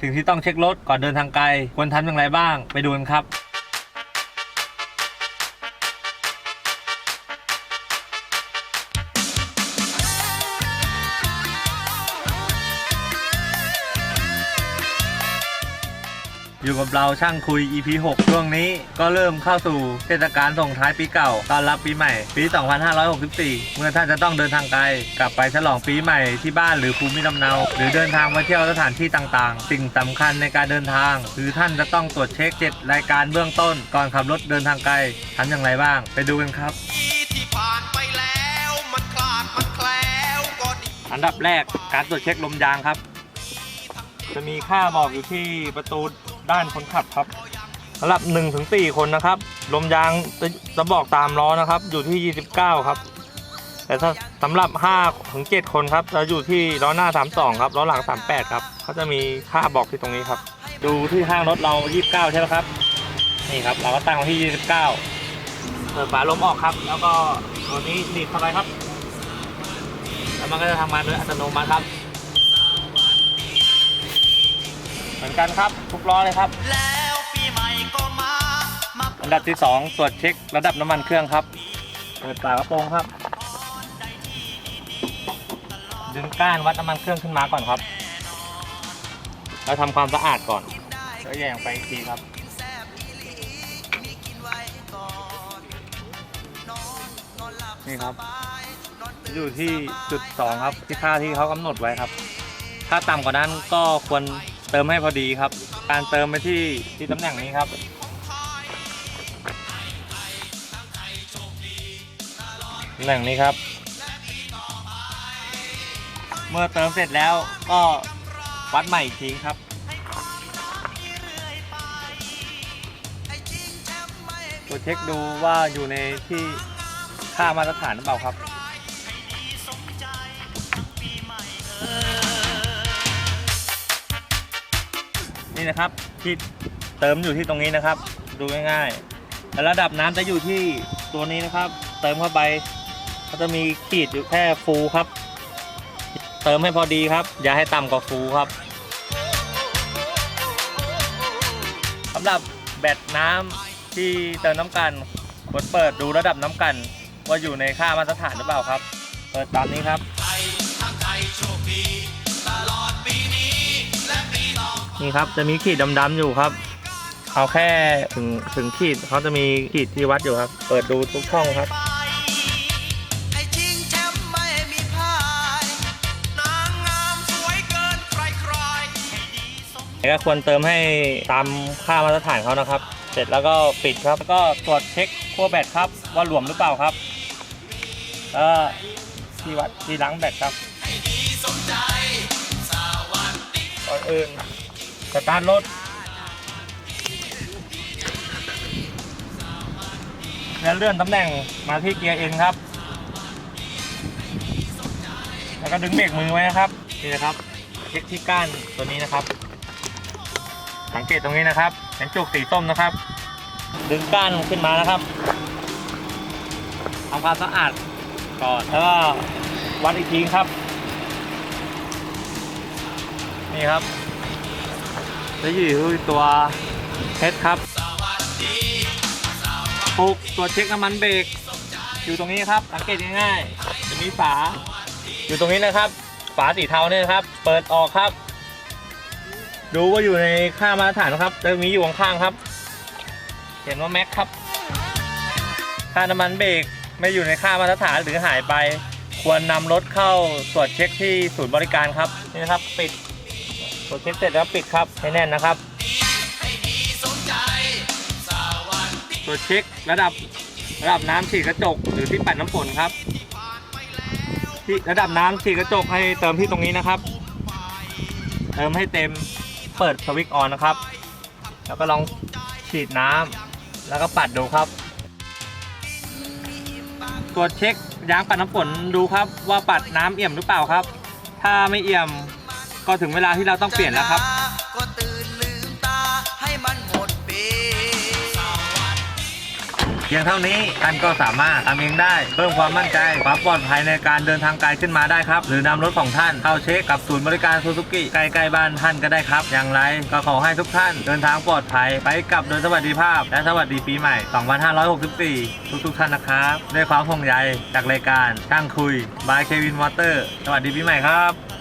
สิ่งที่ต้องเช็ครถก่อนเดินทางไกลควรทำอย่างไรบ้าง ไปดูกันครับ อยู่กับเราช่างคุย EP 6 ช่วงนี้ก็เริ่มเข้าสู่เทศกาลส่งท้ายปีเก่าต้อนรับปีใหม่ ปี 2564 เมื่อท่านจะต้องเดินทางไกล กลับไปฉลองปีใหม่ที่บ้านหรือภูมิลำเนา หรือเดินทางไปเที่ยวสถานที่ต่างๆ สิ่งสำคัญในการเดินทาง คือท่านจะต้องตรวจเช็ค 7 รายการเบื้องต้น ก่อนขับรถเดินทางไกลทำอย่างไรบ้าง ไปดูกันครับที่ผ่านไปแล้วมันคลาดมันแคล้วก็ดีอันดับแรกการตรวจเช็คลมยางครับ จะมีค่าบอกอยู่ที่ประตู ด้านคนขับครับสำหรับ1ถึง4คนนะครับ ลมยางจะบอกตามล้อนะครับ อยู่ที่ 29 ครับ แต่ถ้าสำหรับ5ถึง7คนครับจะอยู่ที่ล้อหน้า 32 ครับล้อหลัง 38 ครับเขาจะมีค่าบอกที่ตรงนี้ครับ ดูที่ข้างรถเรา 29 ใช่ไหมครับ นี่ครับ เราก็ตั้งไว้ที่ 29 เปิดฝาลมออกครับ แล้วก็ตัวนี้หนีบเข้าไปครับ แล้วมันก็จะทำงานโดยอัตโนมัติครับ เหมื อนกันครับ ทุกล้อเลยครับ แล้วปีใหม่ก็มามาอันดับที่ 2 ตรวจเช็คระดับน้ำมันเครื่องครับ เปิดฝากระโปรงครับ ดึงก้านวัดน้ำมันเครื่องขึ้นมาก่อนครับ แล้วทำความสะอาดก่อนแล้วแยงไปอีกทีครับ นี่ครับ อยู่ที่จุดสองครับ ที่ค่าที่เขากำหนดไว้ครับ ถ้าต่ำกว่านั้นก็ควร เติมให้พอดีครับ การเติมไปที่ที่ตำแหน่งนี้ครับตำแหน่งนี้ครับ เมื่อเติมเสร็จแล้วก็วัดใหม่อีกทีครับตัวจเช็คดูว่าอยู่ในที่ค่ามาตรฐานหรือเปล่าครับ นี่นะครับที่เติมอยู่ที่ตรงนี้นะครับ ดูง่ายๆแล้วระดับน้ำจะอยู่ที่ตัวนี้นะครับ เติมเข้าไปก็จะมีขีดอยู่แค่ฟูครับ เติมให้พอดีครับ อย่าให้ต่ำกว่าฟูครับสำหรับแบตน้ำที่เติมน้ำกันกดเปิดดูระดับน้ำกัน ว่าอยู่ในค่ามาตรฐานหรือเปล่าครับ เปิดตามนี้ครับ นี่ครับจะมีขีดดำๆอยู่ครับเอาแค่ถึงถึงขีดเขาจะมีขีดที่วัดอยู่ครับ เปิดดูทุกช่องครับไปไอ้ชิงแชมป์ไม่มีพ่ายนางงามสวก็ควรเติมให้ตามค่ามาตรฐานเขานะครับ เสร็จแล้วก็ปิดครับแล้วก็ตรวจเช็คขั้วแบตครับ ว่าหลวมหรือเปล่าครับแล้วก็ที่วัดที่ล้างแบตครับก่อนอื่น สตาร์ทรถแล้วเลื่อนตำแหน่งมาที่เกียร์เอ็นครับ แล้วก็ดึงเบรกมือไว้นะครับ นี่นะครับ เช็คที่ก้านตัวนี้นะครับ สังเกตตรงนี้นะครับเป็นจุกสีส้มนะครับ ดึงก้านขึ้นมานะครับทำความสะอาดก่อนแล้วก็วัดอีกทีครับ นี่ครับ จะอยู่ตัวเพชรครับปุกตัวเช็คน้ำมันเบรกอยู่ตรงนี้ครับสังเกตง่ายๆจะมีฝา อยู่ตรงนี้นะครับ ฝาสีเทาเนี่ยครับ เปิดออกครับ ดูว่าอยู่ในค่ามาตรฐานนะครับจะมีอยู่ข้างๆครับ เห็นว่าแม็กครับค่าน้ำมันเบรกไม่อยู่ในค่ามาตรฐานหรือหายไป ควรนำรถเข้าตรวจเช็คที่ศูนย์บริการครับนี่นะครับ ปิด ตรวจเช็คเสร็จแล้วปิดครับให้แน่นนะครับตรวจเช็คระดับระดับน้ำฉีดกระจกหรือที่ปัดน้ำฝนครับที่ระดับน้ำฉีดกระจกให้เติมที่ตรงนี้นะครับ เติมให้เต็มเปิดสวิตช์ออนนะครับ แล้วก็ลองฉีดน้ำแล้วก็ปัดดูครับตรวจเช็คยางปัดน้ำฝนดูครับว่าปัดน้ำเอี่ยมหรือเปล่าครับ ถ้าไม่เอี่ยม ก็ถึงเวลาที่เราต้องเปลี่ยนแล้วครับ ก็ตื่นลืมตาให้มันหมดปีเพียงเท่านี้ท่านก็สามารถทำเองได้ เพิ่มความมั่นใจความปลอดภัยในการเดินทางไกลขึ้นมาได้ครับ หรือนำรถของท่านเข้าเช็คกับศูนย์บริการซูซูกิใกล้ๆบ้านท่านก็ได้ครับ อย่างไรก็ขอให้ทุกท่านเดินทางปลอดภัยไปกลับโดยสวัสดิภาพ และสวัสดีปีใหม่ 2564 ทุกๆท่านนะครับด้วยความห่วงใยจากรายการช่างคุยบายเควินวอเตอร์สวัสดีปีใหม่ครับ